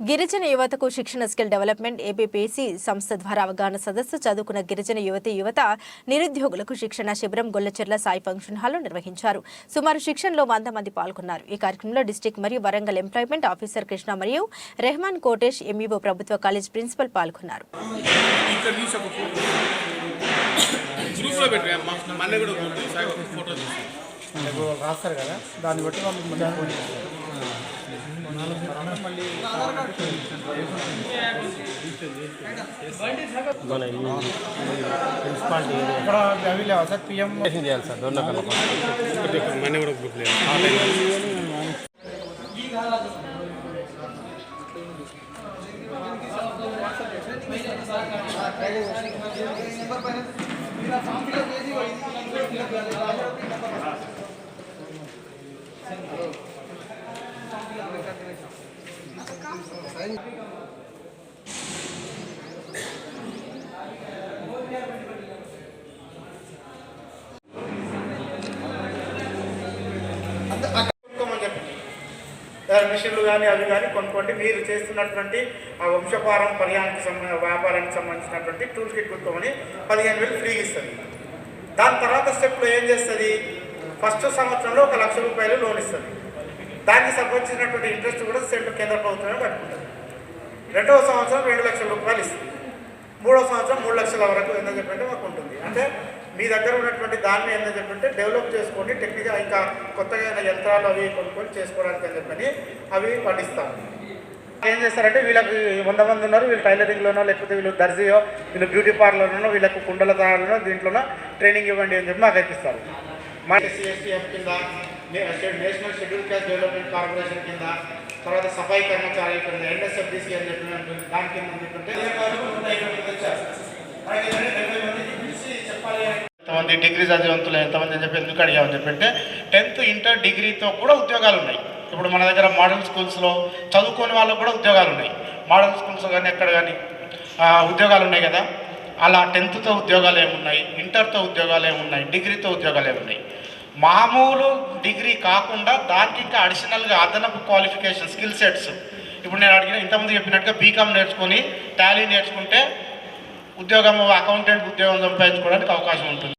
గిరిజన యువతకు శిక్షణ స్కిల్ డెవలప్మెంట్ ఏపీపీసీ సంస్థ ద్వారా అవగాహన సదస్సు చదువుకున్న గిరిజన యువతి యువత నిరుద్యోగులకు శిక్షణ శిబిరం గొల్లచెర్ల సాయి ఫంక్షన్ హాల్లో నిర్వహించారు. సుమారు శిక్షణలో వంద మంది పాల్గొన్నారు. ఈ కార్యక్రమంలో డిస్టిక్ మరియు వరంగల్ ఎంప్లాయ్మెంట్ ఆఫీసర్ కృష్ణ మరియు రెహమాన్ కోటేష్ ఎంఈఓ ప్రభుత్వ కాలేజ్ ప్రిన్సిపల్ పాల్గొన్నారు. రాస్తారు కదా దాన్ని బట్టి మళ్ళీ ఫోన్ చేస్తారు మన ఈ ప్రిన్సిపాలిటీ ఏరియా ఇక్కడ అవి లేవా సార్ పిఎం చేయాలి సార్ దొండకల్ మన కూడా గ్రూప్ లేదు కొనుక్కోమని మిషన్లు కానీ అవి కానీ కొనుక్కోండి. మీరు చేస్తున్నటువంటి ఆ వంశపారంపర్యానికి సంబంధించిన వ్యాపారానికి సంబంధించినటువంటి టూల్ కిట్ కొనుక్కోమని పదిహేను వేలు ఫ్రీగా ఇస్తుంది దాని తర్వాత స్టెప్లో ఏం చేస్తుంది? ఫస్ట్ సంవత్సరంలో ఒక లక్ష రూపాయలు లోన్ ఇస్తుంది. దానికి సంబంధించినటువంటి ఇంట్రెస్ట్ కూడా సెంట్రల్ కేంద్ర ప్రభుత్వమే పట్టుకుంటుంది. రెండవ సంవత్సరం రెండు లక్షల రూపాయలు ఇస్తుంది. మూడో సంవత్సరం మూడు లక్షల వరకు ఎంత చెప్పంటే మాకు ఉంటుంది. అంటే మీ దగ్గర ఉన్నటువంటి దాన్ని ఎంత చెప్పంటే డెవలప్ చేసుకోండి టెక్నిక్గా ఇంకా కొత్తగా యంత్రాలు అవి కొనుక్కొని చేసుకోవడానికి అని చెప్పని అవి పండిస్తాం ఏం చేస్తారంటే వీళ్ళకి వంద మంది ఉన్నారు వీళ్ళు టైలరింగ్లోనో లేకపోతే వీళ్ళు దర్జీయో వీళ్ళు బ్యూటీ పార్లర్లోనో వీళ్ళకు కుండల తయారులోనో దీంట్లోనో ట్రైనింగ్ ఇవ్వండి అని చెప్పి మాకు ఇప్పిస్తారు మా ఎస్సీఎస్టీఎఫ్ కింద national schedule caste development corporation కింద తర్వాత సఫాయి కర్మచారి కింద ఎన్ఎస్ఎఫ్డిసి అని చెప్పిన దాని కింద ఎంతమంది డిగ్రీ చదివంతులు ఎంతమంది అని చెప్పి ఎందుకు అడిగామని చెప్పంటే టెన్త్ ఇంటర్ డిగ్రీతో కూడా ఉద్యోగాలు ఉన్నాయి. ఇప్పుడు మన దగ్గర మోడల్ స్కూల్స్లో చదువుకోని వాళ్ళకు కూడా ఉద్యోగాలు ఉన్నాయి. మోడల్ స్కూల్స్ కానీ ఎక్కడ కానీ ఉద్యోగాలు ఉన్నాయి కదా? అలా టెన్త్తో ఉద్యోగాలు ఏమున్నాయి? ఇంటర్తో ఉద్యోగాలు ఏమున్నాయి? డిగ్రీతో ఉద్యోగాలు ఏమున్నాయి? మామూలు డిగ్రీ కాకుండా దానికి ఇంకా అడిషనల్గా అదనపు క్వాలిఫికేషన్ స్కిల్ సెట్స్ ఇప్పుడు నేను అడిగిన ఇంతకుముందు చెప్పినట్టుగా బీకామ్ నేర్చుకొని టాలీ నేర్చుకుంటే ఉద్యోగం అకౌంటెంట్ ఉద్యోగం సంపాదించుకోవడానికి అవకాశం ఉంటుంది.